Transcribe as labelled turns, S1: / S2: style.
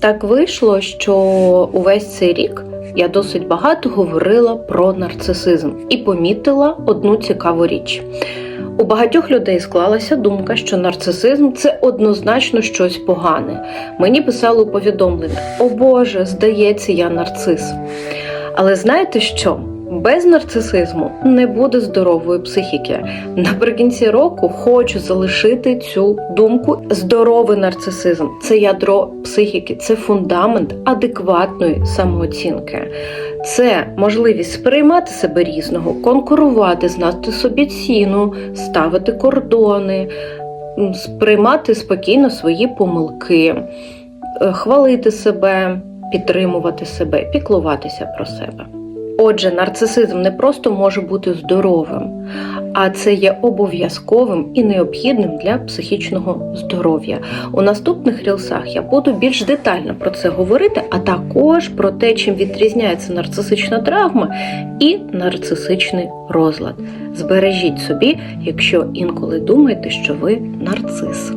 S1: Так вийшло, що увесь цей рік я досить багато говорила про нарцисизм і помітила одну цікаву річ. У багатьох людей склалася думка, що нарцисизм це однозначно щось погане. Мені писали у повідомлення: О Боже, здається, я нарцис. Але знаєте що? Без нарцисизму не буде здорової психіки. Наприкінці року хочу залишити цю думку. Здоровий нарцисизм це ядро психіки, це фундамент адекватної самооцінки. Це можливість сприймати себе різного, конкурувати, знати собі ціну, ставити кордони, сприймати спокійно свої помилки, е, хвалити себе, підтримувати себе, піклуватися про себе. Отже, нарцисизм не просто може бути здоровим, а це є обов'язковим і необхідним для психічного здоров'я. У наступних рілсах я буду більш детально про це говорити, а також про те, чим відрізняється нарцисична травма і нарцисичний розлад. Збережіть собі, якщо інколи думаєте, що ви нарцис.